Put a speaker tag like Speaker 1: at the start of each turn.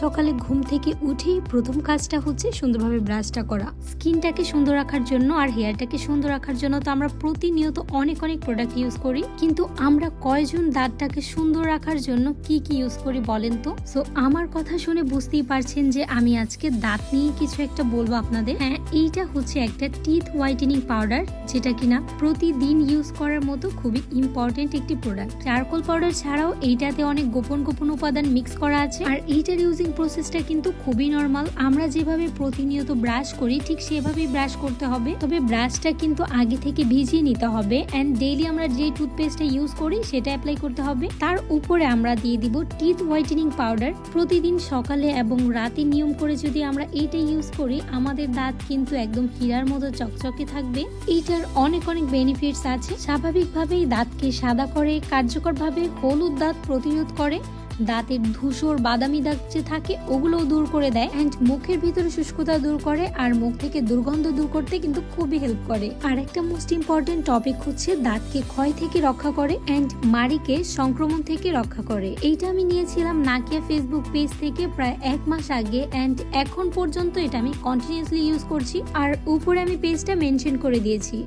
Speaker 1: সকালে ঘুম থেকে উঠেই প্রথম কাজটা হচ্ছে সুন্দরভাবে ব্রাশটা করা। স্কিনটাকে সুন্দর রাখার জন্য আর হেয়ারটাকে সুন্দর রাখার জন্য তো আমরা প্রতিনিয়ত অনেক অনেক প্রোডাক্ট ইউজ করি। কিন্তু আমরা কয়জন দাঁতটাকে সুন্দর রাখার জন্য কি কি ইউজ করি বলেন তো? সো আমার কথা শুনে বুঝতেই পারছেন যে আমি আজকে দাঁত নিয়ে কিছু একটা বলব আপনাদের। হ্যাঁ এইটা হচ্ছে একটা টিথ হোয়াইটেনিং পাউডার যেটা কিনা প্রতিদিন ইউজ করার মতো খুবই ইম্পর্টেন্ট একটি প্রোডাক্ট চারকোল পাউডার ছাড়াও এইটাতে অনেক গোপন গোপন উপাদান মিক্স করা আছে। আর এইটার ইউজিং প্রসেসটা কিন্তু খুবই নর্মাল আমরা যেভাবে প্রতিনিয়ত ব্রাশ করি, ঠিক সেভাবেই ব্রাশ করতে হবে। তবে ব্রাশটা কিন্তু আগে থেকে ভিজিয়ে নিতে হবে অ্যান্ড ডেইলি আমরা যে টুথপেস্টটা ইউজ করি, সেটা অ্যাপ্লাই করতে হবে। তার উপরে আমরা দিয়ে দিব টিথ হোয়াইটেনিং পাউডার প্রতিদিন সকালে এবং রাতে নিয়ম করে যদি আমরা এইটা ইউজ করি, আমাদের দাঁত কিন্তু একদম হীরার মতো চকচকে থাকবে। এইটার অনেক অনেক বেনিফিটস আছে। স্বাভাবিকভাবেই দাঁতকে সাদা করে, কার্যকরভাবে হলুদ দাঁত প্রতিরোধ করে। দাঁতের ধূসর বাদামি দাগ যে থাকে, ওগুলোও দূর করে দেয়। অ্যান্ড মুখের ভিতরে শুষ্কতা দূর করে, আর মুখ থেকে দুর্গন্ধ দূর করতে কিন্তু খুবই হেল্প করে। আর একটা মোস্ট ইম্পর্টেন্ট টপিক হচ্ছে দাঁতকে ক্ষয় থেকে রক্ষা করে অ্যান্ড মাড়িকে সংক্রমণ থেকে রক্ষা করে। এইটা আমি নিয়েছিলাম নাকিয়া ফেসবুক পেজ থেকে প্রায় এক মাস আগে অ্যান্ড এখন পর্যন্ত এটা আমি কন্টিনিউসলি ইউজ করছি। আর উপরে আমি পেজটা মেনশন করে দিয়েছি।